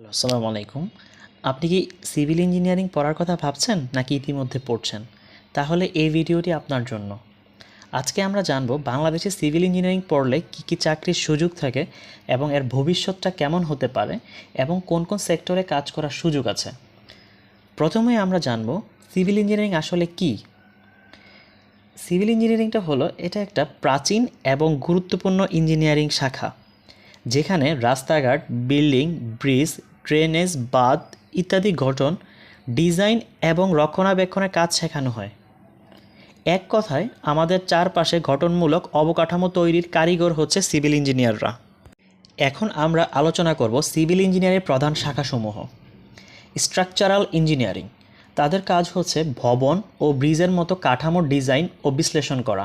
Hello, আসসালামু আলাইকুম। আপনি কি সিভিল ইঞ্জিনিয়ারিং পড়ার কথা ভাবছেন নাকি ইতিমধ্যে পড়ছেন? তাহলে এই ভিডিওটি আপনার জন্য। আজকে আমরা জানব বাংলাদেশে সিভিল ইঞ্জিনিয়ারিং পড়লে কী কী চাকরির সুযোগ থাকে এবং এর ভবিষ্যৎটা কেমন হতে পারে এবং কোন কোন সেক্টরে কাজ করার সুযোগ আছে। প্রথমে আমরা জানব সিভিল ইঞ্জিনিয়ারিং আসলে কী? সিভিল ইঞ্জিনিয়ারিংটা হলো এটা একটা প্রাচীন এবং গুরুত্বপূর্ণ ইঞ্জিনিয়ারিং শাখা, যেখানে রাস্তাঘাট, বিল্ডিং, ব্রিজ ড্রেনেজ বাদ ইত্যাদি গঠন, ডিজাইন এবং রক্ষণাবেক্ষণের কাজ শেখানো হয়। এক কথায়, আমাদের চারপাশে গঠনমূলক অবকাঠামো তৈরির কারিগর হচ্ছে সিভিল ইঞ্জিনিয়াররা। এখন আমরা আলোচনা করব সিভিল ইঞ্জিনিয়ারিং প্রধান শাখাসমূহ। স্ট্রাকচারাল ইঞ্জিনিয়ারিং, তাদের কাজ হচ্ছে ভবন ও ব্রিজের মতো কাঠামোর ডিজাইন ও বিশ্লেষণ করা।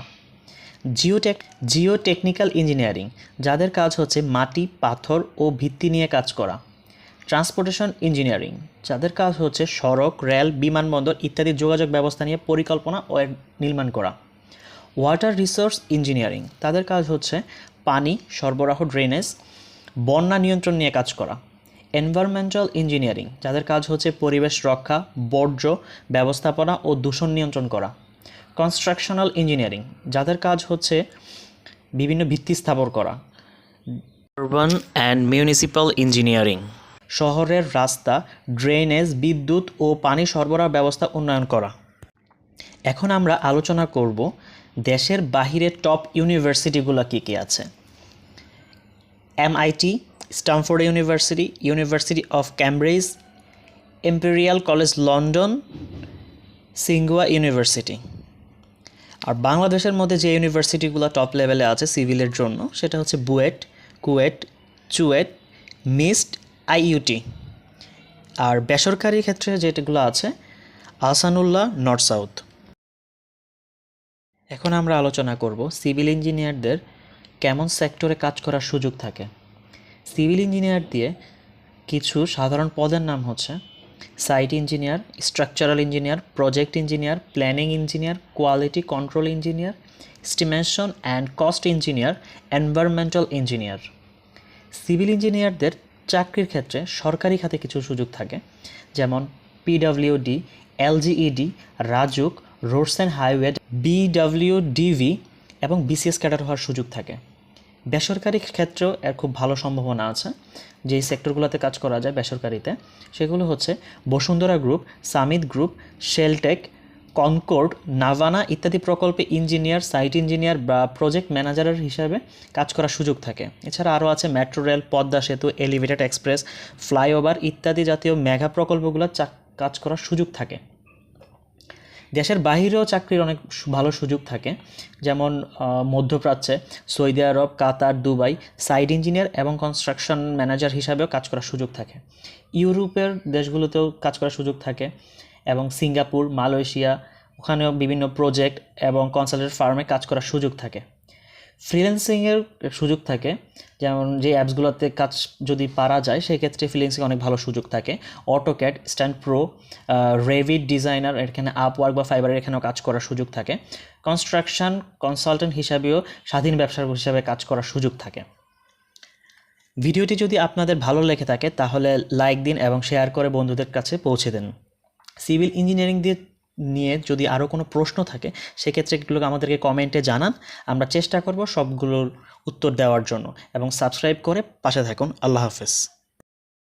জিওটেক, জিওটেকনিক্যাল ইঞ্জিনিয়ারিং, যাদের কাজ হচ্ছে মাটি, পাথর ও ভিত্তি নিয়ে কাজ করা। ট্রান্সপোর্টেশন ইঞ্জিনিয়ারিং, যাদের কাজ হচ্ছে সড়ক, রেল, বিমানবন্দর ইত্যাদি যোগাযোগ ব্যবস্থা নিয়ে পরিকল্পনা ও নির্মাণ করা। ওয়াটার রিসোর্স ইঞ্জিনিয়ারিং, তাদের কাজ হচ্ছে পানি সরবরাহ, ড্রেনেজ, বন্যা নিয়ন্ত্রণ নিয়ে কাজ করা। এনভায়রনমেন্টাল ইঞ্জিনিয়ারিং, যাদের কাজ হচ্ছে পরিবেশ রক্ষা, বর্জ্য ব্যবস্থাপনা ও দূষণ নিয়ন্ত্রণ করা। কনস্ট্রাকশনাল ইঞ্জিনিয়ারিং, যাদের কাজ হচ্ছে বিভিন্ন ভিত্তি স্থাপন করা। আরবান অ্যান্ড মিউনিসিপ্যাল ইঞ্জিনিয়ারিং শহরের রাস্তা, ড্রেনেজ, বিদ্যুৎ ও পানি সরবরাহ ব্যবস্থা উন্নয়ন করা। এখন আমরা আলোচনা করব দেশের বাহিরের টপ ইউনিভার্সিটিগুলো কী কী আছে। MIT Stanford university university of Cambridge imperial college London সিঙ্গুয়া university আর বাংলাদেশের মধ্যে যে ইউনিভার্সিটিগুলো টপ লেভেলে আছে সিভিলের জন্য, সেটা হচ্ছে বুয়েট, কুয়েট, চুয়েট, মিস্ট আইইউটি। আর বেসরকারি ক্ষেত্রে যেগুলো আছে, আহসানুল্লাহ, নর্থ সাউথ। এখন আমরা আলোচনা করব সিভিল ইঞ্জিনিয়ারদের কেমন সেক্টরে কাজ করার সুযোগ থাকে। সিভিল ইঞ্জিনিয়ার দিয়ে কিছু সাধারণ পদের নাম হচ্ছে site engineer, structural engineer, project engineer, planning engineer, quality control engineer estimation and cost engineer, environmental engineer. Civil ইঞ্জিনিয়ারদের চাকরির ক্ষেত্রে সরকারি খাতে কিছু সুযোগ থাকে, যেমন PWD LGED RAJUK, roads and highway BWDB এবং বিসিএস ক্যাডার হওয়ার সুযোগ থাকে। বেসরকারি ক্ষেত্রেও এর খুব ভালো সম্ভাবনা আছে। যেই সেক্টরগুলোতে কাজ করা যায় বেসরকারিতে, সেগুলো হচ্ছে বসুন্ধরা গ্রুপ, সামিত গ্রুপ, শেলটেক কনকোর্ড নাভানা ইত্যাদি প্রকল্পে ইঞ্জিনিয়ার সাইট ইঞ্জিনিয়ার বা প্রজেক্ট ম্যানেজারের হিসাবে কাজ করার সুযোগ থাকে। এছাড়া আরও আছে মেট্রো রেল পদ্মা সেতু এলিভেটেড এক্সপ্রেস ফ্লাইওভার ইত্যাদি জাতীয় মেগা প্রকল্পগুলো কাজ করার সুযোগ থাকে। দেশের বাহিরেও চাকরির অনেক ভালো সুযোগ থাকে। যেমন মধ্যপ্রাচ্যে সৌদি আরব, কাতার, দুবাই সাইট ইঞ্জিনিয়ার এবং কনস্ট্রাকশন ম্যানেজার হিসাবেও কাজ করার সুযোগ থাকে। ইউরোপের দেশগুলোতেও কাজ করার সুযোগ থাকে। এবং সিঙ্গাপুর, মালয়েশিয়া, ওখানেও বিভিন্ন প্রজেক্ট এবং কনসালটেন্ট ফার্মে কাজ করার সুযোগ থাকে। ফ্রিল্যান্সিংয়ের সুযোগ থাকে, যেমন যে অ্যাপসগুলোতে কাজ যদি পারা যায়, সেক্ষেত্রে ফ্রিল্যান্সিং অনেক ভালো সুযোগ থাকে। AutoCAD STAAD Pro Revit designer এখানে আপওয়ার্ক বা ফাইবারের এখানেও কাজ করার সুযোগ থাকে। কনস্ট্রাকশন কনসালটেন্ট হিসাবেও স্বাধীন ব্যবসার হিসাবে কাজ করার সুযোগ থাকে। ভিডিওটি যদি আপনাদের ভালো লেগে থাকে, তাহলে লাইক দিন এবং শেয়ার করে বন্ধুদের কাছে পৌঁছে দেন। সিভিল ইঞ্জিনিয়ারিং দিয়ে নিয়ে যদি আরও কোনো প্রশ্ন থাকে, সেক্ষেত্রে এগুলোকে আমাদেরকে কমেন্টে জানান। আমরা চেষ্টা করব সবগুলোর উত্তর দেওয়ার জন্য। এবং সাবস্ক্রাইব করে পাশে থাকুন। আল্লাহ হাফেজ।